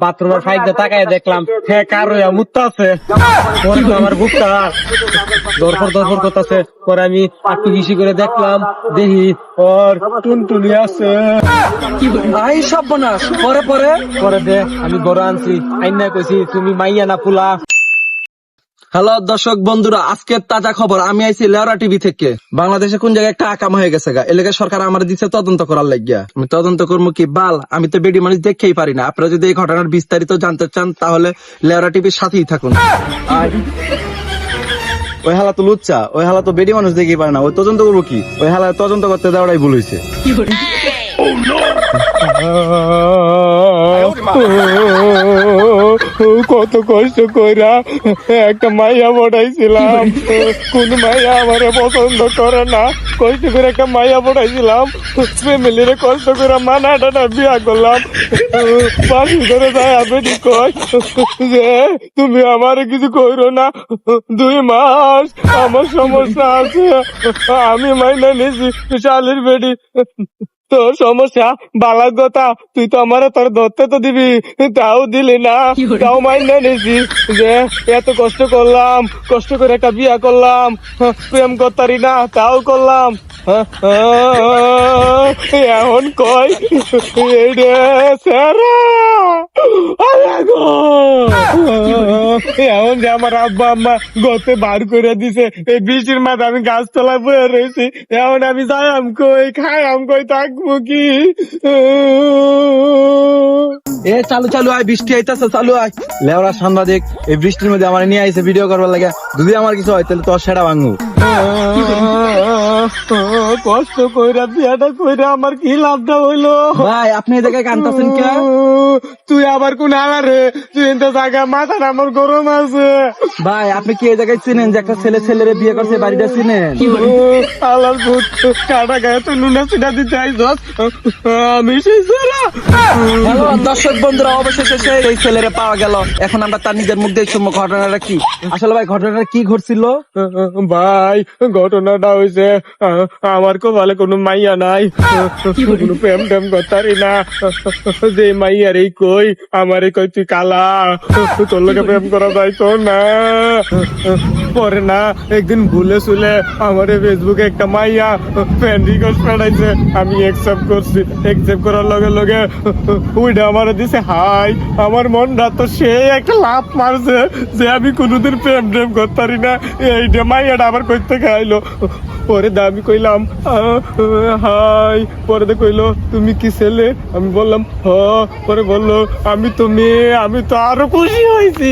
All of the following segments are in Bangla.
বাথরুমের ফাইক দিয়ে তাকায় দেখলাম হ্যাঁ কার মুত্তা আছে? পরে তো আমার বুকটা দরফর দরফর করতেছে। পরে আমি একটু বেশি করে দেখলাম দেখি ওর টুনটুনি আছে। কি আই সব বনাস পরে পরে? পরে দে আমি বড় আনছি। আইনা কইছি তুমি মাইয়া না পুলা হ্যালো দর্শক বন্ধুরা আজকের তাজা খবর। আমি আইছি লেওরা টিভি থেকে। বাংলাদেশে কোন জায়গায় একটা আকাম হয়ে গেছে গা? এলাকা সরকার আমার দিচ্ছে তদন্ত করার লাগিয়া। আমি তদন্ত করব কি বাল? আমি তো বেডি মানুষ দেখেই পারি না। আপনারা যদি এই ঘটনার বিস্তারিত জানতে চান তাহলে লেওরা টিভির সাথেই থাকুন। ওই হালা তো লুচ্চা। ওই হালা তো বেডি মানুষ দেখেই পারে না। ওই তদন্ত করব কি? ওই হালা তদন্ত করতে দেওয়াটাই ভুল হয়েছে কত কষ্ট কইরা একটা মাইয়া পড়াইছিলাম কোন মাইয়া আমারে পছন্দ করে না। কষ্ট করে একটা মাইয়া পড়াইছিলাম ফ্যামিলিরে কষ্ট করে মানা টানা বিয়া করলাম। পাশি করে যায় আপনি কয় যে তুমি আমারে কিছু কইরো না। দুই মাস আমার সমস্যা আছে। আমি মাইনা নিছি, শালির বেডি তোর সমস্যা বালার কথা তুই তো আমার তোর ধরতে তো দিবি তাও দিলি না। তাও মাইনে নিছি যে এত কষ্ট করলাম কষ্ট করে একটা বিয়া করলাম প্রেম করতারি না তাও করলাম এখন কই? এই রে স্যারা এখন যে আমার আব্বা আম্মা গতে বার করে দিছে এই বৃষ্টির মাথা আমি গাছতলায় বয়ে রয়েছি এখন আমি যাই আম কই খাই আম কই থাকব কি? এ, চালু চালু আয়, বৃষ্টি আইতাছে, চালু আয়। লেওরা সাংবাদিক, এই বৃষ্টির মধ্যে আমার নিয়ে আইসে ভিডিও করবার লাগে। যদি আমার কিছু হয়, তাহলে তোর সেটা ভাঙবো। কষ্ট কইরা বিয়াটা কইরা আমার কি লাভটা হইল? ভাই আপনি এই জায়গায় কে? তুই আবার কোন আলারে তুই জায়গা মাথার আমার গরম আছে। ভাই আপনি কি এই জায়গায় চিনেন যে একটা ছেলে ছেলেরে বিয়ে করছে বাড়িটা চিনেন? আলার ভূত কাটা গায়ে তো নুনা দিতে আমি সেই ছেলে। দর্শক বন্ধুরা অবশেষে সেই এই ছেলেরে পাওয়া গেল। এখন আমরা তার নিজের মুখ দিয়ে ঘটনাটা কি। আসলে ভাই ঘটনাটা কি ঘটছিল? ভাই ঘটনাটা হয়েছে আমার কপালে কোনো মাইয়া নাই। কোনো প্রেম টেম করতারি না। যে মাইয়ার এই কই, আমার এই কই তুই কালা? তোর লোকে প্রেম করা যাইতো না। পরে না, একদিন ভুলে শুলে আমার ফেসবুকে একটা মাইয়া ফ্রেন্ড রিকোয়েস্ট পাঠাইছে, আমি একসেপ্ট করছি। একসেপ্ট করার লগে লগে ওইটা আমার দিছে, হাই, আমার মনটা তো সে একটা লাভ মারছে যে আমি কোনোদিন প্রেম প্রেম করতারি না। এইটা মাইয়াটা আবার কইতে খাইলো পরে দা আমি কইলাম হাই। পরে কইলো, তুমি কি ছেলে? আমি বললাম, হ। পরে বলল, আমি তো মেয়ে, আমি তো আরও খুশি হয়েছি।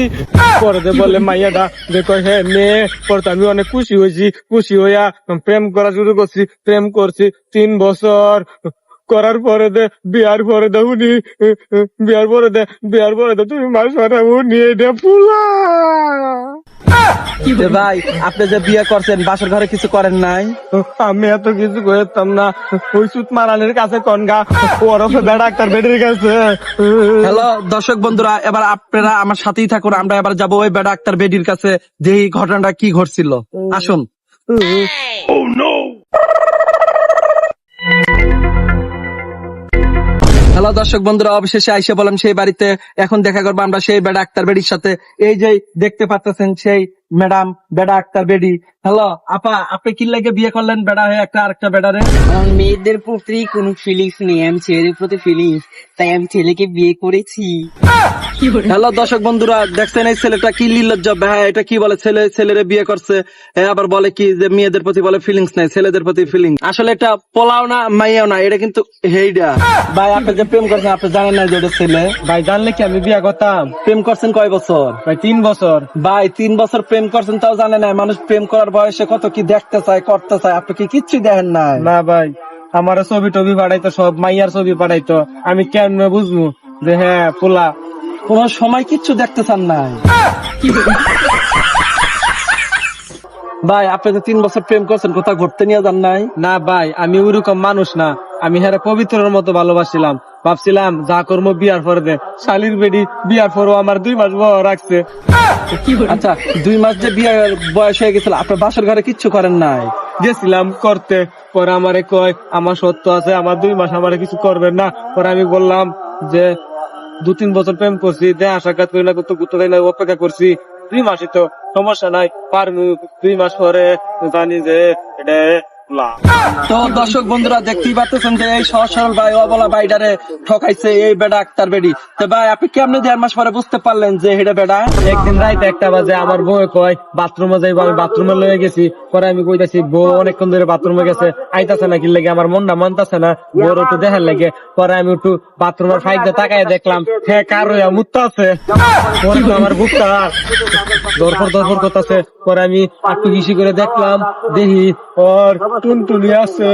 পরে বলে মাইয়াটা দেখো হ্যাঁ মেয়ে। পরে তো আমি অনেক খুশি হয়েছি, খুশি হইয়া প্রেম করা শুরু করছি, প্রেম করছি তিন বছর। করার পরে দে, বিয়ার পরে দে, উনি, বিয়ার পরে দে, বিয়ার পরে দে, তুমি মাস পরে উনি, এটা যে ভাই আপনি যে বিয়ে করছেন বাসর ঘরে কিছু করেন নাই? আমি এত কিছু করতাম না। ওই সুত মারানের কাছে কনগা ওরফে বেড়া ডাক্তার বেডের কাছে। হ্যালো দর্শক বন্ধুরা এবার আপনারা আমার সাথেই থাকুন। আমরা এবার যাব ওই বেড়া আক্তার বেডির কাছে। যে এই ঘটনাটা কি ঘটছিল? আসুন। হ্যালো দর্শক বন্ধুরা অবশেষে আইসে বললাম সেই বাড়িতে। এখন দেখা করব আমরা সেই বেড়া আক্তার বেডির সাথে। এই যে দেখতে পাচ্ছেন সেই ম্যাডাম বেড়া আক্তার বেডি। হ্যালো আপা আপনি কি লাগে বিয়ে করলেন বেড়া হয়ে একটা আরেকটা বেড়ারে? আমার মেয়েদের প্রতি কোনো ফিলিংস নেই আমি ছেলের প্রতি ফিলিংস তাই আমি ছেলেকে বিয়ে করেছি। হ্যালো দর্শক বন্ধুরা দেখছেন এই ছেলেটা কি নির্লজ্জ? হ্যাঁ এটা কি বলে? ছেলে ছেলেরে বিয়ে করছে হ্যাঁ আবার বলে কি যে মেয়েদের প্রতি বলে ফিলিংস নাই ছেলেদের প্রতি ফিলিংস আসলে এটা পোলাও না মাইয়াও না এটা কিন্তু হেইডা। ভাই আপনি যে প্রেম করছেন আপনি জানেন না যে ওটা ছেলে। ভাই জানলে কি আমি বিয়া করতাম? প্রেম করছেন কয় বছর? ভাই তিন বছর। ভাই তিন বছর প্রেম করছেন তাও জানে না মানুষ প্রেম করার বয়সে কত কি দেখতে চায় করতে চায় আপনি কি কিচ্ছু দেখেন না না ভাই আমার ছবি টবি পাঠাইতো সব মাইয়ার ছবি পাঠাইতো। আমি কেন বুঝব যে হ্যাঁ পোলা কোন সময় কিচ্ছু দেখতে চান নাই। ভাই আপনি তো তিন বছর প্রেম করছেন কোথাও ঘুরতে নিয়ে যান নাই? না ভাই আমি ওইরকম মানুষ না। আমি হ্যাঁ পবিত্রের মতো ভালোবাসছিলাম ভাবছিলাম যা করব বিয়ার পরে দে। শালির বেডি বিয়ার পরও আমার দুই মাস বড় রাখছে। আচ্ছা দুই মাস যে বিয়ের বয়স হয়ে গেছিল আপনার বাসার ঘরে কিচ্ছু করেন নাই? গেছিলাম করতে। পরে আমারে কয় আমার সত্য আছে আমার দুই মাস আমারে কিছু করবেন না। পরে আমি বললাম যে দু তিন বছর প্রেম করছি দেখা সাক্ষাৎ করি না করতে ঘুরতে যাই না অপেক্ষা করছি। দুই মাসই তো সমস্যা নাই, পারমু। দুই মাস পরে জানি যে এটা তো দর্শক বন্ধুরা, দেখতেই পাচ্ছেন যে এই সহজ সরল ভাই, অবলা বাইডারে ঠকাইছে এই বেডা আক্তার বেডি। তো ভাই, আপনি কেমনে দেড় মাস পরে বুঝতে পারলেন যে হেডে বেডা? একদিন রাইতে একটা বাজে, আমার বউ কয়, বাথরুমে যাইবো, আমি বাথরুমে লয়ে গেছি। পরে আমি কইতাছি, বউ অনেকক্ষণ ধরে বাথরুমে গেছে, আইতাছে না কি লাগে আমার মনটা মানতাছে না, বউর একটু দেখার লাগে। পরে আমি একটু বাথরুমের ফাইকে তাকায় দেখলাম হ্যাঁ কার হইয়া, মুত্তা আছে? তো আমার বুকটা দরফর দরফর করতেছে। পরে আমি একটু বেশি করে দেখলাম, দেখি, ওর টুনটুনি আছে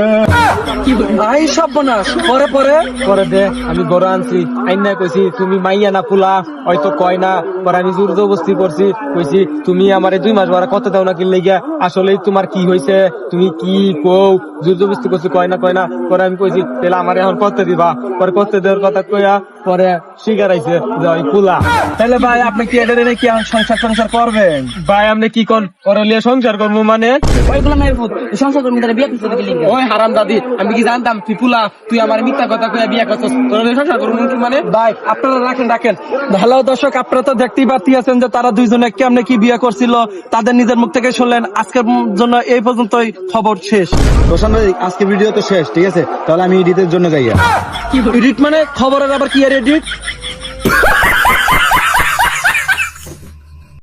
আই সব বনাস পরে পরে? পরে দে আমি গরু আনছি। আইনা কইছি তুমি মাইয়া না ফুলা? হয়তো কয় না পরে আমি জোর জবস্তি করছি কইছি তুমি আমারে দুই মাস বারা কত দাও না কিনলে গিয়া আসলে তোমার কি হয়েছে তুমি কি কও? জোর জবস্তি করছি কয় না কয় না। পরে আমি কইছি তাহলে আমার এখন করতে দিবা। পরে করতে দেওয়ার কথা কইয়া পরে শিকার আইছে যে ওই তাহলে ভাই আপনি কি এটা কি সংসার সংসার করবেন? ভাই আপনি কি কোন করলিয়া সংসার করব মানে? ওইগুলো মেয়ের ফুট সংসার তারা বিয়ে করতে লিখবে ওই হারাম দাদি আমি কি জানতাম? তুই ফুলা তুই আমার মিথ্যা কথা কইয়া বিয়া করছস। তোর সংসার করব কি মানে? ভাই আপনারা রাখেন রাখেন। হ্যালো দর্শক আপনারা তো দেখতেই আছেন যে তারা দুইজনে কেমনে কি বিয়ে করছিল। তাদের নিজের মুখ থেকে শুনলেন। আজকের জন্য এই পর্যন্তই খবর শেষ। রোশন ভাই আজকে ভিডিও তো শেষ ঠিক আছে? তাহলে আমি এডিটের জন্য যাই এডিট মানে খবরের আবার কি আর এডিট